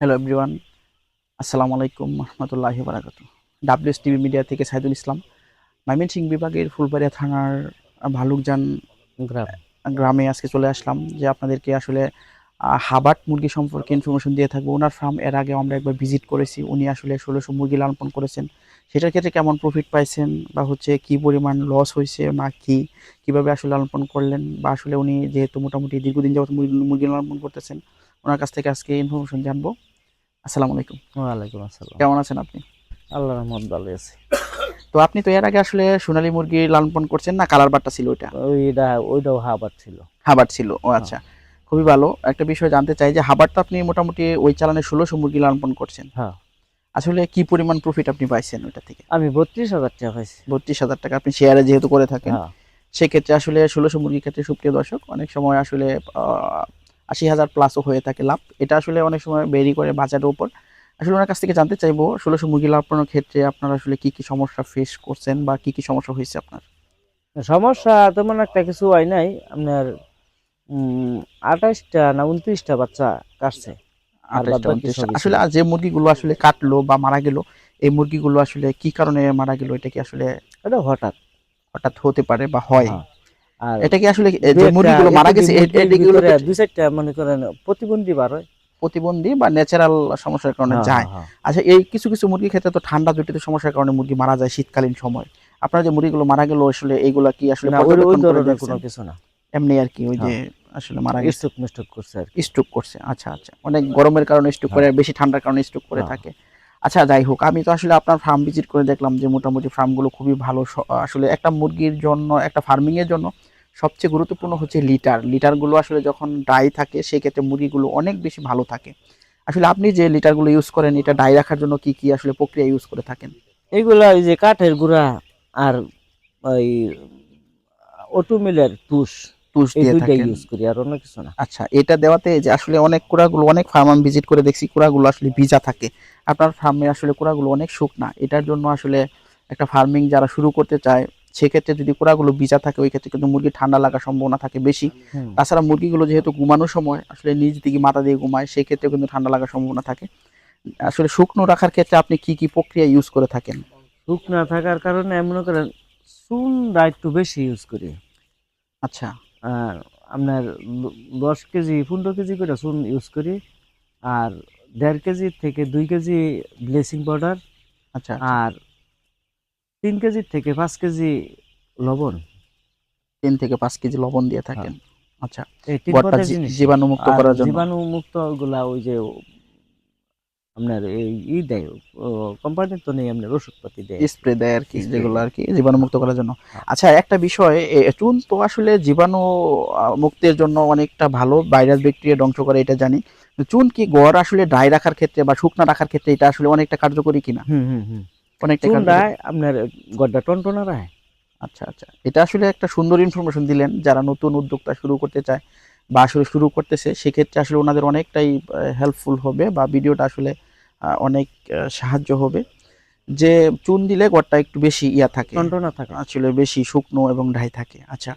Hello everyone আসসালামু আলাইকুম রহমতুল্লাহি বারাকাতু ডাব্লিউএস টিভি মিডিয়া থেকে সাইদুল ইসলাম। ময়মনসিংহ বিভাগের ফুলবাড়িয়া থানার ভালুকজান গ্রাম। গ্রামে আজকে চলে আসলাম যে আপনাদেরকে আসলে হাবাট মুরগি সম্পর্কে ইনফরমেশন দিয়ে থাকব। ওনার ফার্ম এর আগে আমরা একবার ভিজিট করেছি। উনি আসলে ষোলোশো মুরগি লালন করেছেন। সেটার ক্ষেত্রে কেমন প্রফিট পাইছেন বা হচ্ছে কি পরিমাণ লস হয়েছে না কি? কীভাবে আসলে লালন করলেন? বা আসলে উনি যেহেতু মোটামুটি দীর্ঘদিন যাবত মুরগি মুরগি লালন করতেছেন ওনার কাছ থেকে আজকে ইনফরমেশন জানব। আসসালামু আলাইকুম। ওয়ালাইকুম আসসালাম। কেমন আছেন আপনি? আল্লাহ রহমত ভালো আছে। তো আপনি তো এর আগে আসলে সোনালী মুরগি লালন করছেন না? কালার বাটটা ছিল ওইটা? ওইটা ওইটাও হাবার ছিল। হাবার ছিল ও আচ্ছা। খুবই ভালো। একটা বিষয় জানতে চাই যে হাবার তো আপনি মোটামুটি ওই চালানে ষোলোশো মুরগি লালন করছেন। হ্যাঁ। আসলে কি পরিমাণ প্রফিট আপনি পাইছেন ওইটা থেকে? আমি বত্রিশ হাজার টাকা পাইছি। বত্রিশ হাজার টাকা আপনি শেয়ারে যেহেতু করে থাকেন হ্যাঁ। সেক্ষেত্রে আসলে ষোলোশো মুরগির ক্ষেত্রে সুপ্রিয় দর্শক অনেক সময় আসলে আশি হাজার প্লাসও হয়ে থাকে লাভ। এটা আসলে অনেক সময় বেরি করে বাজারের উপর। আসলে ওনার কাছ থেকে জানতে চাইব ষোলোশো মুরগি লাভ করানোর ক্ষেত্রে আপনারা আসলে কি কি সমস্যা ফেস করছেন বা কি কি সমস্যা হয়েছে আপনার? সমস্যা তেমন একটা কিছু হয় নাই। আপনার আঠাশটা না উনত্রিশটা বাচ্চা কাটছে। আসলে আর যে মুরগিগুলো আসলে কাটলো বা মারা গেল এই মুরগিগুলো আসলে কি কারণে মারা গেল এটা কি আসলে এটা হঠাৎ। হঠাৎ হতে পারে বা হয়? হ্যাঁ। এটা কি আসলে যে মুরগিগুলো মারা গেছে এগুলো দুই চারটা মনে করেন প্রতিবন্ধী বার হয়। প্রতিবন্ধী বা ন্যাচারাল সমস্যার কারণে হ্যাঁ, যায়। হ্যাঁ, আচ্ছা এই কিছু কিছু মুরগির ক্ষেত্রে তো ঠান্ডা জটিত সমস্যার কারণে মুরগি মারা যায় শীতকালীন সময়। আপনার যে মুরগিগুলো মারা গেল আসলে এইগুলা কি আসলে? কোনো কিছু না। এমনি আর কি ওই যে আসলে মারা গেছে। স্টক মিস্টক করছে আর স্ট্রোক করছে আচ্ছা আচ্ছা। অনেক গরমের কারণে স্ট্রোক করে বেশি ঠান্ডার কারণে স্ট্রোক করে হ্যাঁ। থাকে। আচ্ছা যাই হোক আমি তো আসলে আপনার ফার্ম ভিজিট করে দেখলাম যে মোটামুটি ফার্মগুলো খুবই ভালো আসলে একটা মুরগির জন্য একটা ফার্মিং এর জন্য সবচেয়ে গুরুত্বপূর্ণ হচ্ছে লিটার। লিটারগুলো আসলে যখন ড্রাই থাকে সেক্ষেত্রে মুরগিগুলো অনেক বেশি ভালো থাকে। আসলে আপনি যে লিটারগুলো ইউজ করেন এটা ডাই রাখার জন্য কি কি আসলে প্রক্রিয়া ইউজ করে থাকেন? এইগুলা ওই যে কাঠের গুঁড়া আর ওই অটোমিলের তুষ। তুষ দিয়ে থাকেন। ইউজ করি আর অন্য কিছু না। আচ্ছা এটা দেওয়াতে যে আসলে অনেক কুড়াগুলো অনেক ফার্ম আমি ভিজিট করে দেখছি কুড়াগুলো আসলে ভিজা থাকে। আপনার ফার্মে আসলে কুড়াগুলো অনেক শুকনা। এটার জন্য আসলে একটা ফার্মিং যারা শুরু করতে চায় সেক্ষেত্রে যদি কোড়াগুলো ভিজা থাকে ওই ক্ষেত্রে কিন্তু মুরগি ঠান্ডা লাগার সম্ভাবনা থাকে বেশি। তাছাড়া মুরগিগুলো যেহেতু ঘুমানোর সময় আসলে নিজ দিকে মাথা দিয়ে ঘুমায় সেক্ষেত্রে কিন্তু ঠান্ডা লাগার সম্ভাবনা থাকে। আসলে শুকনো রাখার ক্ষেত্রে আপনি কি কি প্রক্রিয়া ইউজ করে থাকেন? শুকনো থাকার কারণে মনে করেন চুনটা একটু বেশি ইউজ করি। আচ্ছা। আর আপনার দশ কেজি পনেরো কেজি করে চুন ইউজ করি। আর দেড় কেজি থেকে দুই কেজি ব্লিচিং পাউডার। আচ্ছা। আর তিন কেজি থেকে পাঁচ কেজি লবণ? তিন থেকে পাঁচ কেজি লবণ দিয়ে থাকেন। আচ্ছা পদের জী- জিনিস। জীবাণুমুক্ত করার জন্য। জীবাণুমুক্তগুলা ওই যে আপনার এই ই দেয় কোম্পানির তো নেই আপনার ওষুধপাতি দেয়। স্প্রে দেয় আর কি যেগুলো আর কি জীবাণুমুক্ত করার জন্য। হ্যাঁ। আচ্ছা একটা বিষয় চুন তো আসলে জীবাণু মুক্তের জন্য অনেকটা ভালো ভাইরাস ব্যাকটেরিয়া ধ্বংস করে এটা জানি। চুন কি গড় আসলে ড্রাই রাখার ক্ষেত্রে বা শুকনা রাখার ক্ষেত্রে এটা আসলে অনেকটা কার্যকরী কিনা? হুম হুম হুম। আপনার গড্ডা টনটনা রায়। আচ্ছা আচ্ছা। এটা আসলে একটা সুন্দর ইনফরমেশন দিলেন। যারা নতুন উদ্যোক্তা শুরু করতে চায় বা আসলে শুরু করতেছে সেক্ষেত্রে আসলে ওনাদের অনেকটাই হেল্পফুল হবে বা ভিডিওটা আসলে অনেক সাহায্য হবে। যে চুন দিলে গড়টা একটু বেশি ইয়া থাকে টনটনা থাকে। আসলে বেশি শুকনো এবং ড্রাই থাকে। আচ্ছা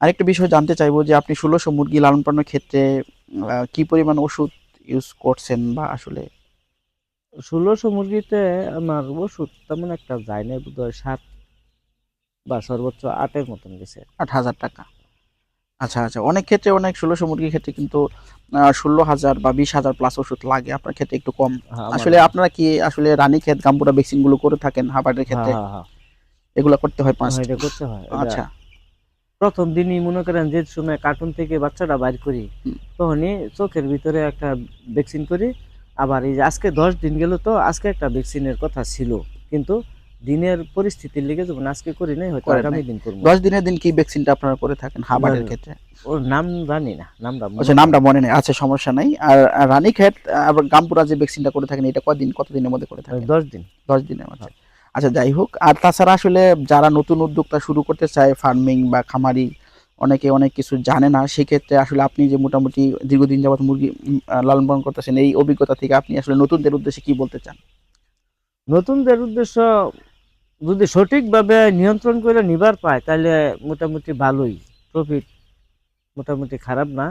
আরেকটা বিষয় জানতে চাইব যে আপনি ষোলোশো মুরগি লালন পালনের ক্ষেত্রে কি পরিমাণ ওষুধ ইউজ করছেন বা আসলে ষোলোশো মুরগিতে আমার ওষুধ তেমন একটা যায় না বোধ হয় সাত বা সর্বোচ্চ আটের মতন গেছে। আট হাজার টাকা। আচ্ছা আচ্ছা অনেক ক্ষেত্রে অনেক ষোলোশো মুরগির ক্ষেত্রে কিন্তু ষোলো হাজার বা বিশ হাজার প্লাস ওষুধ লাগে আপনার ক্ষেত্রে একটু কম। হ্যাঁ, আসলে আপনারা কি আসলে রানী ক্ষেত গাম্বুরা ভ্যাকসিনগুলো করে থাকেন হাবাটের হ্যাঁ, ক্ষেত্রে? হ্যাঁ, হ্যাঁ। এগুলো করতে হয় পাঁচ এটা করতে হয়। আচ্ছা। প্রথম দিনই মনে করেন যে সময় কার্টুন থেকে বাচ্চাটা বাইর করি। তখনই চোখের ভিতরে একটা ভ্যাকসিন করি আবার এই যে আজকে দশ দিন গেল তো আজকে একটা ভ্যাকসিনের কথা ছিল কিন্তু দিনের পরিস্থিতির লেগে যখন আজকে করি নাই হয়তো আগামী দিন করব। দশ দিনের দিন কি ভ্যাকসিনটা আপনারা করে থাকেন হাবারের ক্ষেত্রে? ওর নাম জানি না নামটা আচ্ছা। নামটা মনে নেই। আচ্ছা সমস্যা নাই। আর আর রানীক্ষেত আবার গামপুরা যে ভ্যাকসিনটা করে থাকেন এটা কদিন কতদিনের মধ্যে করে থাকেন? দশ দিন। দশ দিনের মধ্যে। আচ্ছা যাই হোক। আর তাছাড়া আসলে যারা নতুন উদ্যোক্তা শুরু করতে চায় ফার্মিং বা খামারি অনেকে অনেক কিছু জানে না, সেক্ষেত্রে আসলে আপনি যে মোটামুটি দীর্ঘদিন যাবৎ মুরগি লালন পালন করতেছেন, এই অভিজ্ঞতা থেকে আপনি আসলে নতুনদের উদ্দেশ্যে কি বলতে চান? নতুনদের উদ্দেশ্য যদি সঠিকভাবে নিয়ন্ত্রণ করে নিবার পায়, তাহলে মোটামুটি ভালোই। প্রফিট মোটামুটি খারাপ না।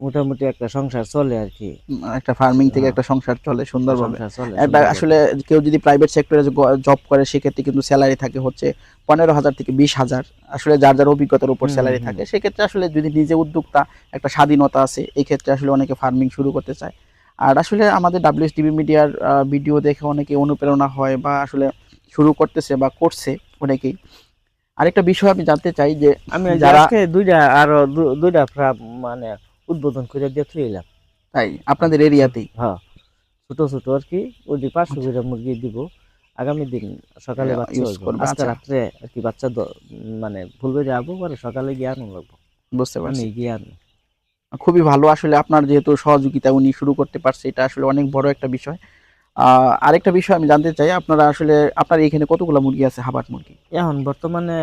মোটামুটি একটা সংসার চলে আর কি। একটা ফার্মিং থেকে হ্যাঁ। একটা সংসার চলে সুন্দরভাবে। আসলে কেউ যদি প্রাইভেট সেক্টরে জব করে সেক্ষেত্রে কিন্তু স্যালারি থাকে হচ্ছে পনেরো হাজার থেকে বিশ হাজার। আসলে যার যার অভিজ্ঞতার উপর স্যালারি থাকে সেক্ষেত্রে আসলে যদি নিজে উদ্যোক্তা একটা স্বাধীনতা আছে এই ক্ষেত্রে আসলে অনেকে ফার্মিং শুরু করতে চায়। আর আসলে আমাদের ডাব্লিউএসটিভি মিডিয়ার ভিডিও দেখে অনেকে অনুপ্রেরণা হয় বা আসলে শুরু করতেছে বা করছে অনেকেই। আরেকটা বিষয় আমি জানতে চাই যে আমি যারা- দুইটা আরও দুইটা মানে উদ্বোধন করে দিয়ে থুয়ে এলাম। তাই? আপনাদের এরিয়াতেই? হ্যাঁ। ছোট ছোট আর কি ওই যে পাঁচশো করে মুরগি দিব। আগামী দিন সকালে আচ্ছা। বাচ্চা আজকে আচ্ছা। রাত্রে আর কি বাচ্চা মানে ভুলবে যাব পরে সকালে গিয়ে আনো লাগবো। বুঝতে পারছি। গিয়ে আনো। খুবই ভালো। আসলে আপনার যেহেতু সহযোগিতা উনি শুরু করতে পারছে এটা আসলে অনেক বড় একটা বিষয়। আরেকটা বিষয় আমি জানতে চাই আপনারা আসলে আপনার এখানে কতগুলো মুরগি আছে হাবাট মুরগি? এখন বর্তমানে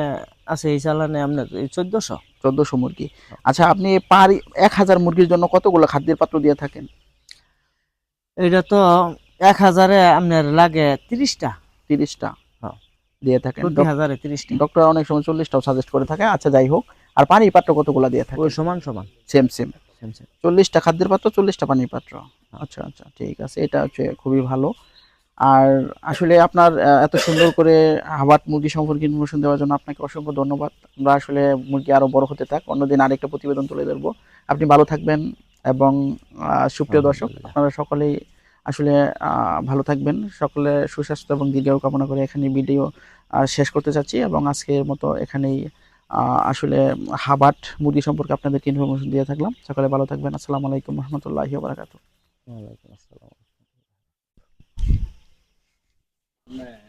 আছে এই চালানে আপনার চোদ্দশো। চোদ্দশো মুরগি। আচ্ছা আপনি পার এক হাজার মুরগির জন্য কতগুলো খাদ্যের পাত্র দিয়ে থাকেন? এটা তো এক হাজারে আপনার লাগে তিরিশটা। তিরিশটা হ্যাঁ। দিয়ে থাকেন। হাজারে তিরিশটা। ডক্টর অনেক সময় চল্লিশটাও সাজেস্ট করে থাকে। আচ্ছা যাই হোক। আর পানির পাত্র কতগুলো দিয়ে থাকে সমান সমান। Same same same same. চল্লিশটা খাদ্যের পাত্র চল্লিশটা পানির পাত্র। আচ্ছা আচ্ছা ঠিক আছে। এটা হচ্ছে খুবই ভালো। আর আসলে আপনার এত সুন্দর করে হাবাট মুরগি সম্পর্কে ইনফরমেশন দেওয়ার জন্য আপনাকে অসংখ্য ধন্যবাদ। আমরা আসলে মুরগি আরও বড় হতে থাক অন্যদিন আরেকটা প্রতিবেদন তুলে ধরবো। আপনি ভালো থাকবেন এবং সুপ্রিয় দর্শক আপনারা সকলেই আসলে ভালো থাকবেন। সকলে সুস্বাস্থ্য এবং দীর্ঘায়ু কামনা করে এখানে ভিডিও শেষ করতে চাচ্ছি এবং আজকের মতো এখানেই আসলে হাবাট মুরগি সম্পর্কে আপনাদেরকে ইনফরমেশন দিয়ে থাকলাম। সকলে ভালো থাকবেন। আসসালামু আলাইকুম রহমতুল্লাহি বারাকাতু ওয়ালাইকুম আসসালাম। Man.